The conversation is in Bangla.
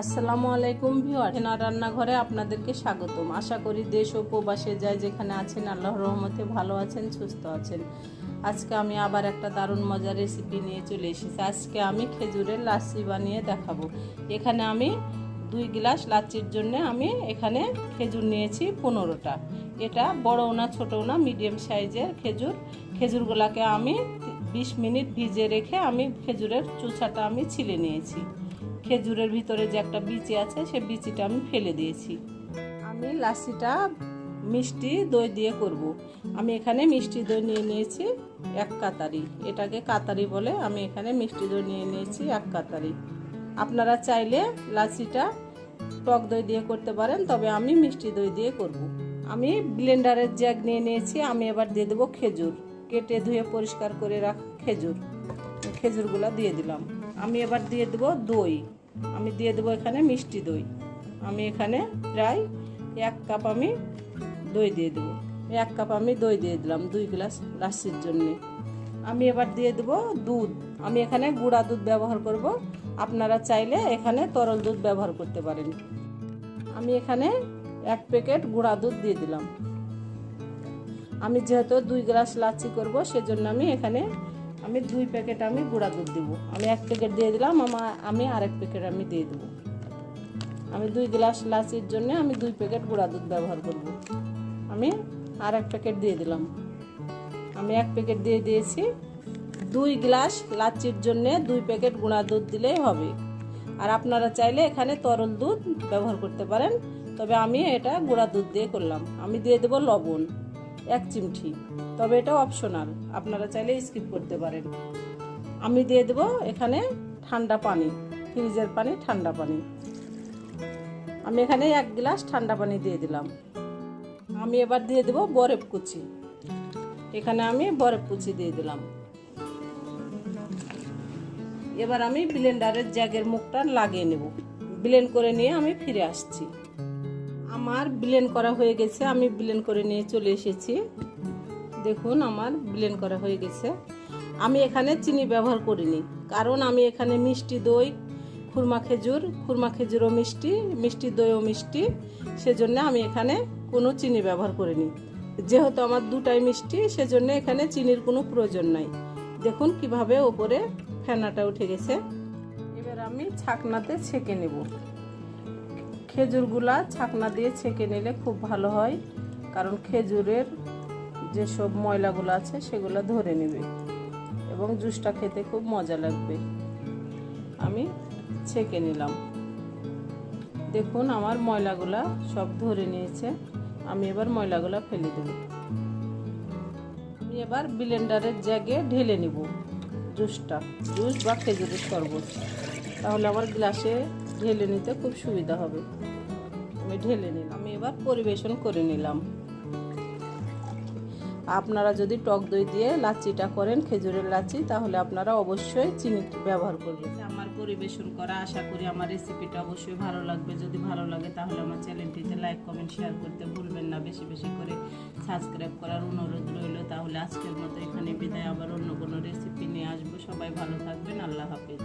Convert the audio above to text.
আসসালামু আলাইকুম ভিউয়ার হেনা রান্নাঘরে আপনাদেরকে স্বাগতম। আশা করি দেশ ও প্রবাসে যায় যেখানে আছেন, আল্লাহর রহমতে ভালো আছেন, সুস্থ আছেন। আজকে আমি আবার একটা দারুণ মজার রেসিপি নিয়ে চলে এসেছি। আজকে আমি খেজুরের লাচ্ছি বানিয়ে দেখাবো। এখানে আমি দুই গ্লাস লাচ্ছির জন্য আমি এখানে খেজুর নিয়েছি পনেরোটা। এটা বড় না ছোটো না মিডিয়াম সাইজের খেজুর। খেজুরগুলোকে আমি বিশ মিনিট ভিজে রেখে আমি খেজুরের চুচাটা আমি ছিলে নিয়েছি। খেজুরের ভিতরে যে একটা বিচি আছে, সে বিচিটা আমি ফেলে দিয়েছি। আমি লাচ্ছিটা মিষ্টি দই দিয়ে করব। আমি এখানে মিষ্টি দই নিয়ে নিয়েছি এক কাতারি। এটাকে কাতারি বলে আমি এখানে মিষ্টি দই নিয়ে নিয়েছি এক কাতারি। আপনারা চাইলে লাচ্ছিটা টক দই দিয়ে করতে পারেন, তবে আমি মিষ্টি দই দিয়ে করব। আমি ব্লেন্ডারের জ্যাগ নিয়ে নিয়েছি, আমি এবার দিয়ে দেবো খেজুর। কেটে ধুয়ে পরিষ্কার করে রাখ খেজুর। খেজুরগুলো দিয়ে দিলাম। আমি এবার দিয়ে দেবো দই। আমি দিয়ে দেবো এখানে মিষ্টি দই। আমি এখানে প্রায় এক কাপ আমি দই দিয়ে দেবো। এক কাপ আমি দই দিয়ে দিলাম দুই গ্লাস লাচ্ছির জন্যে। আমি এবার দিয়ে দেবো দুধ। আমি এখানে গুঁড়া দুধ ব্যবহার করব। আপনারা চাইলে এখানে তরল দুধ ব্যবহার করতে পারেন। আমি এখানে এক প্যাকেট গুঁড়া দুধ দিয়ে দিলাম। আমি যেহেতু দুই গ্লাস লাচ্ছি করব, সেজন্য আমি এখানে আমি দুই প্যাকেট আমি গুঁড়া দুধ দিব। আমি এক প্যাকেট দিয়ে দিলাম আমার আমি আরেক প্যাকেট আমি দিয়ে দেবো। আমি দুই গ্লাস লাচির জন্য আমি দুই প্যাকেট গুঁড়া দুধ ব্যবহার করব। আমি আর এক প্যাকেট দিয়ে দিলাম। আমি এক প্যাকেট দিয়ে দিয়েছি। দুই গ্লাস লাচির জন্য দুই প্যাকেট গুঁড়া দুধ দিলেই হবে। আর আপনারা চাইলে এখানে তরল দুধ ব্যবহার করতে পারেন। তবে আমি এটা গুঁড়া দুধ দিয়ে করলাম। আমি দিয়ে দেবো লবণ। এক চিমঠি তবে এটা অপশনাল আপনারা চাইলে স্কিপ করতে পারেন। আমি দিয়ে দেবো এখানে ঠান্ডা পানি, ফ্রিজের পানি, ঠান্ডা পানি। আমি এখানে এক গ্লাস ঠান্ডা পানি দিয়ে দিলাম। আমি এবার দিয়ে দেবো বরফ কুচি। এখানে আমি বরফ কুচি দিয়ে দিলাম। এবার আমি ব্লেন্ডারের জ্যাগের মুখটা লাগিয়ে নেব। ব্লেন্ড করে নিয়ে আমি ফিরে আসছি। আমার ব্লেন্ড করা হয়ে গেছে, আমি ব্লেন্ড করে নিয়ে চলে এসেছি। দেখুন, আমার ব্লেন্ড করা হয়ে গেছে। আমি এখানে চিনি ব্যবহার করিনি, কারণ আমি এখানে মিষ্টি দই, খুরমা খেজুর, খুরমা খেজুরও মিষ্টি মিষ্টি দইও মিষ্টি, সেজন্য আমি এখানে কোনো চিনি ব্যবহার করিনি। যেহেতু আমার দুটাই মিষ্টি, সেজন্য এখানে চিনির কোনো প্রয়োজন নাই। দেখুন কীভাবে ওপরে ফেনাটা উঠে গেছে। এবার আমি ছাকনাতে ছেঁকে নেব। খেজুরগুলা ছাকনা দিয়ে ছেঁকে নিলে খুব ভালো হয়, কারণ খেজুরের যেসব ময়লাগুলো আছে সেগুলো ধরে নেবে এবং জুসটা খেতে খুব মজা লাগবে। আমি ছেঁকে নিলাম। দেখুন আমার ময়লাগুলা সব ধরে নিয়েছে, আমি এবার ময়লাগুলা ফেলে দেব। আমি এবার ব্লেন্ডারের জাগে ঢেলে নিব জুসটা, জুস বা খেজুরের শরবত। তাহলে আমার গ্লাসে ঢেলে নিতে খুব সুবিধা হবে। আমি ঢেলে নিলাম। আমি এবার পরিবেশন করে নিলাম। আপনারা যদি টক দই দিয়ে লাচ্ছিটা করেন, খেজুরের লাচ্ছি তাহলে আপনারা অবশ্যই চিনি ব্যবহার করবেন। আমার পরিবেশন করা, আশা করি আমার রেসিপিটা অবশ্যই ভালো লাগবে। যদি ভালো লাগে, তাহলে আমার চ্যানেলটিতে লাইক কমেন্ট শেয়ার করতে ভুলবেন না। বেশি বেশি করে সাবস্ক্রাইব করার অনুরোধ রইল। তাহলে আজকের মতো এখানে বিদায়। আবার অন্য কোনো রেসিপি নিয়ে আসব। সবাই ভালো থাকবেন। আল্লাহ হাফেজ।